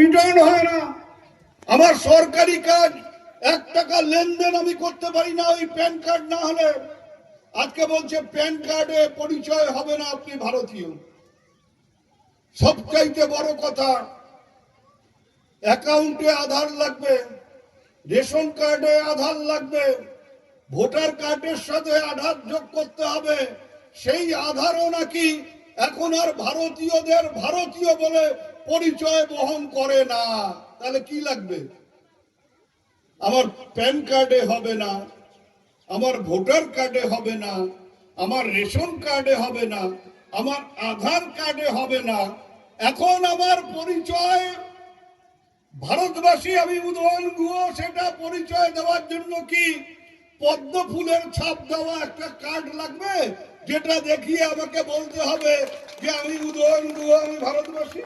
Return হয় না। আমার সরকারি কাজ, এক টাকা লেনদেন আমি করতে পারি না, ওই প্যান কার্ড না হলে। আজকে বলছে প্যান কার্ডে পরিচয় হবে না, আপনি ভারতীয়। সবচাইতে বড় কথা, অ্যাকাউন্টে আধার লাগবে, রেশন কার্ডে আধার লাগবে, ভোটার কার্ডের সাথে আধার যোগ করতে হবে, সেই আধারও নাকি এখন আর ভারতীয়দের ভারতীয় বলে পরিচয় বহন করে না। তাহলে কি লাগবে? আমার প্যান কার্ডে হবে না, আমার ভোটার কার্ডে হবে না, আমার রেশন কার্ডে হবে না, আমার আধার কার্ডে হবে না। এখন আমার পরিচয়, ভারতবাসী আমি উদয়ন গুহ, সেটা পরিচয় দেওয়ার জন্য কি পদ্ম ফুলের ছাপ দেওয়া একটা কার্ড লাগবে? যেটা দেখিয়ে আমাকে বলতে হবে যে আমি উদয়ন গুহ, আমি ভারতবাসী।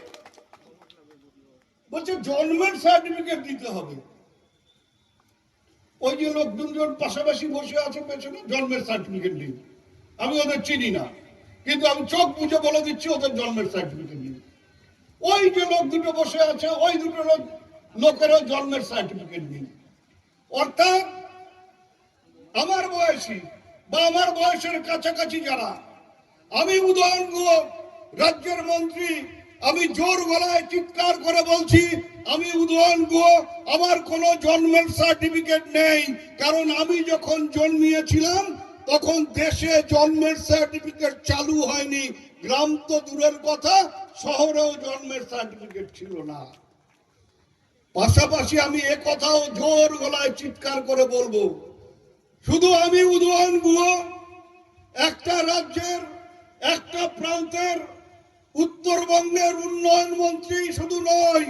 বলছে জন্মের সার্টিফিকেট দিতে হবে। ওই যে লোক দুজন পাশাপাশি বসে আছে পেছনে জন্মের সার্টিফিকেট নেই আমি ওদের চিনি না, কিন্তু আমি চোখ বুঝে বলে দিচ্ছি, ওদের জন্মের সার্টিফিকেট নেই ওই যে লোক দুটো বসে আছে, ওই দুটো লোক, লোকেরও জন্মের সার্টিফিকেট নেই অর্থাৎ, আমার বয়সী বা আমার বয়সের কাছাকাছি যারা, আমি গুহ রাজ্যের মন্ত্রী আমি জোর গলায় চিৎকার করে বলছি, আমি উদয়ন গুহ আমার কোনো জন্মের সার্টিফিকেট নেই। কারণ আমি যখন জন্মিয়েছিলাম, তখন দেশে জন্মের সার্টিফিকেট চালু হয়নি। গ্রাম তো দূরের কথা, শহরেও জন্মের সার্টিফিকেট ছিল না। পাশাপাশি আমি এ কথাও জোর গলায় চিৎকার করে বলব। শুধু আমি উদয়ন গুহ একটা রাজ্যের, একটা প্রান্তের উত্তরবঙ্গের উন্নয়ন মন্ত্রী শুধু নয়,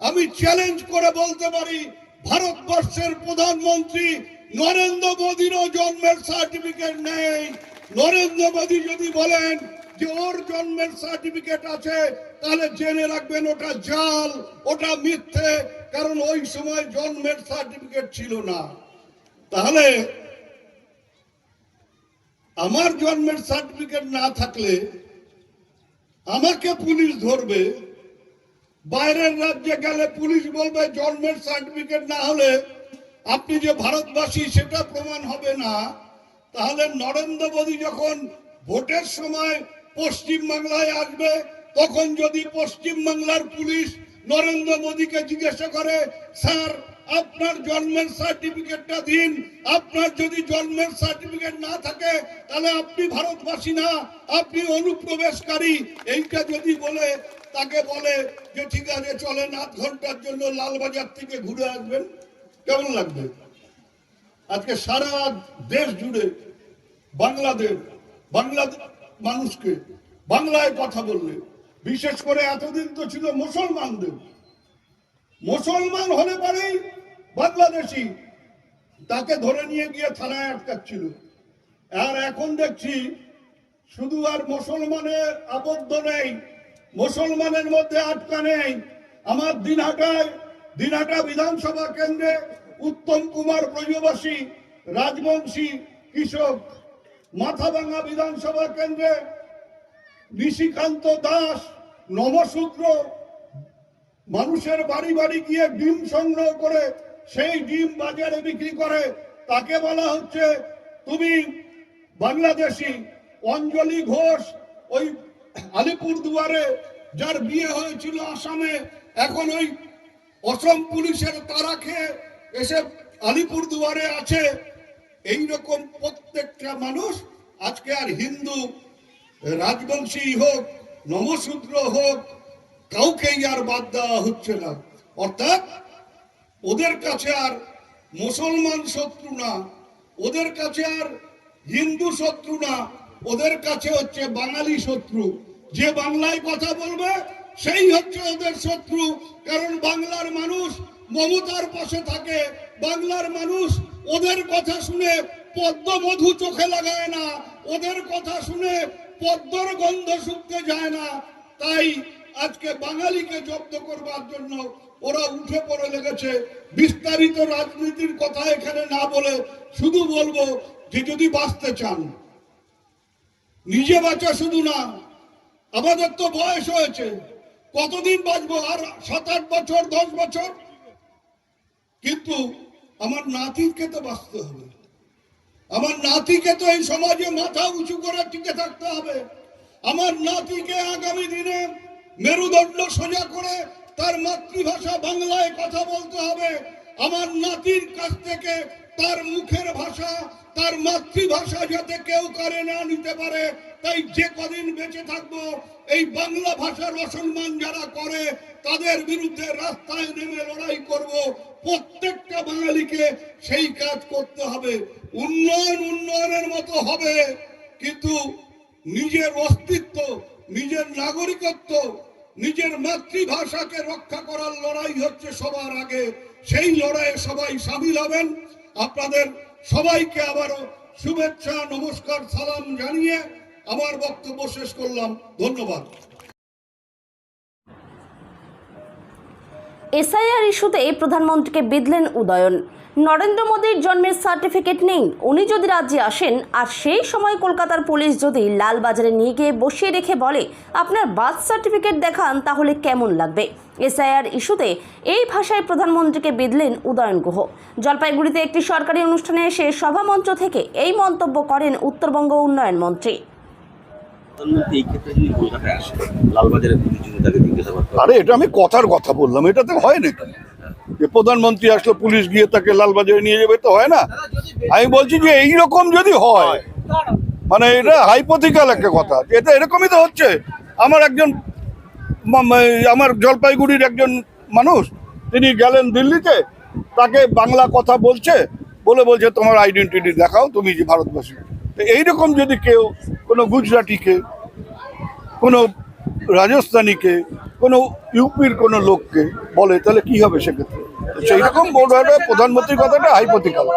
আমি চ্যালেঞ্জ করে বলতে পারি, ভারতবর্ষের প্রধানমন্ত্রী নরেন্দ্র মোদীরও জন্মের সার্টিফিকেট নেই। নরেন্দ্র মোদী যদি বলেন যে ওর জন্মের সার্টিফিকেট আছে, তাহলে জেনে রাখবেন ওটা জাল, ওটা মিথ্যে, কারণ ওই সময় জন্মের সার্টিফিকেট ছিল না। তাহলে আমার জন্মের সার্টিফিকেট না থাকলে আমাকে পুলিশ ধরবে, বাইরের রাজ্যে গেলে পুলিশ বলবে জন্মের সার্টিফিকেট না হলে আপনি যে ভারতবাসী সেটা প্রমাণ হবে না। তাহলে নরেন্দ্র মোদী যখন ভোটের সময় পশ্চিম বাংলায় আসবে, তখন যদি পশ্চিম বাংলার পুলিশ নরেন্দ্র মোদীকে জিজ্ঞাসা করে, স্যার, আপনার জন্মের সার্টিফিকেটটা দিন, আপনার যদি জন্মের সার্টিফিকেট না থাকে তাহলে আপনি ভারতবাসী না, আপনি অনুপ্রবেশকারী। এইটা যদি বলে, তাকে বলে যে, ঠিক আছে, চলেন, আধ ঘণ্টার জন্য লালবাজার থেকে ঘুরে আসবেন। কেমন লাগবে? আজকে সারা দেশ জুড়ে বাংলাদেশ, বাংলা মানুষকে বাংলায় কথা বললে। বিশেষ করে এতদিন তো ছিল মুসলমানদের। মুসলমান হলে পরেই বাংলাদেশি। তাকে ধরে নিয়ে গিয়ে থানায় আটকাচ্ছিল। আর এখন দেখছি শুধু আর মুসলমানের আবদ্ধ নেই, মুসলমানের মধ্যে আটকা নেই। আমার দিনহাটায়, দিনহাটা বিধানসভা কেন্দ্রে উত্তম কুমার ব্রজবাসী, রাজবংশী কৃষক, মাথাভাঙ্গা বিধানসভা কেন্দ্রে নিশিকান্ত দাস নমশূদ্র মানুষের বাড়ি বাড়ি গিয়ে ডিম সংগ্রহ করে সেই ডিম বাজারে বিক্রি করে, তাকে বলা হচ্ছে তুমি বাংলাদেশি অঞ্জলি ঘোষ ওই আলিপুর দুয়ারে যার বিয়ে হয়েছিল আসামে, এখন ওই অসম পুলিশের তারা খেয়ে এসে আলিপুর দুয়ারে আছে। এই রকম প্রত্যেকটা মানুষ, আজকে আর হিন্দু, রাজবংশী হোক নমশূদ্র হোক, কাউকেই আর বাদ দেওয়া হচ্ছে না। অর্থাৎ ওদের কাছে আর মুসলমান শত্রু না। ওদের কাছে আর হিন্দু শত্রু না, ওদের কাছে হচ্ছে বাঙালি শত্রু। যে বাংলায় কথা বলবে, সেই হচ্ছে ওদের শত্রু। কারণ বাংলার মানুষ মমতার পাশে থাকে, বাংলার মানুষ ওদের কথা শুনে পদ্ম মধু চোখে লাগায় না, ওদের কথা শুনে পদ্মর গন্ধ শুকতে যায় না। তাই আজকে বাঙালিকে জব্দ করবার জন্য ওরা উঠে পড়ে লেগেছে। বিস্তারিত রাজনীতির কথা এখানে না বলে শুধু বলব যে যদি বাঁচতে চান, নিজে বাঁচা শুধু না, আমাদের তো বয়স হয়েছে, কতদিন বাঁচবো? আর সাত আট বছর, দশ বছর? কিন্তু আমার নাতিকে তো বাঁচতে হবে। আমার নাতিকে তো এই সমাজে মাথা উঁচু করে টিকে থাকতে হবে। আমার নাতিকে আগামী দিনে মেরুদণ্ড সোজা করে তার মাতৃভাষা বাংলায় কথা বলতে হবে। আমার নাতির কাছ থেকে মাতৃভাষা যাতে কেউ করে না নিতে পারে, তাই যে কদিন বেঁচে থাকব, এই বাংলা ভাষার অসম্মান যারা করে, তাদের বিরুদ্ধে রাস্তায় নেমে লড়াই করব। প্রত্যেকটা বাঙালিকে সেই কাজ করতে হবে। উন্নয়ন উন্নয়নের মতো হবে, কিন্তু নিজের অস্তিত্ব, নিজের নাগরিকত্ব, নিজের মাতৃভাষাকে রক্ষা করার লড়াই হচ্ছে সবার আগে। সেই লড়াইয়ে সবাই সামিল হবেন। আপনাদের সবাইকে আবারও শুভেচ্ছা নমস্কার সালাম জানিয়ে আমার বক্তব্য শেষ করলাম। ধন্যবাদ। এসআইআর ইস্যুতে প্রধানমন্ত্রীকে বিধলেন উদয়ন। নরেন্দ্র মোদীর জন্মের সার্টিফিকেট নেই, উনি যদি রাজ্যে আসেন, আর সেই সময় কলকাতার পুলিশ যদি লালবাজারে নিয়ে গিয়ে বসিয়ে রেখে বলে, আপনার বার্থ সার্টিফিকেট দেখান, তাহলে কেমন লাগবে? এসআইআর ইস্যুতে এই ভাষায় প্রধানমন্ত্রীকে বিধলেন উদয়ন গুহ। জলপাইগুড়িতে একটি সরকারি অনুষ্ঠানে এসে সভামঞ্চ থেকে এই মন্তব্য করেন উত্তরবঙ্গ উন্নয়ন মন্ত্রী। আরে, এটা আমি কথার কথা বললাম এটাতে হয় নাকি? যে প্রধানমন্ত্রী আসলে, পুলিশ গিয়ে তাকে লালবাজারে নিয়ে যাবে, তো হয় না? আমি বলছি যে এই রকম যদি হয় মানে এটা হাইপোথিক্যাল একটা কথা এটা এরকমই তো হচ্ছে। আমার একজন আমার জলপাইগুড়ির একজন মানুষ, তিনি গেলেন দিল্লিতে, তাকে বাংলা কথা বলছে, বলে বলছে, তোমার আইডেন্টিটি দেখাও, তুমি যে ভারতবাসী। এইরকম যদি কেউ কোনো গুজরাটিকে, কোনো রাজস্থানীকে, কোনো ইউপির কোনো লোককে বলে, তাহলে কি হবে সেক্ষেত্রে? সেইরকম প্রধানমন্ত্রীর কথাটা হবে?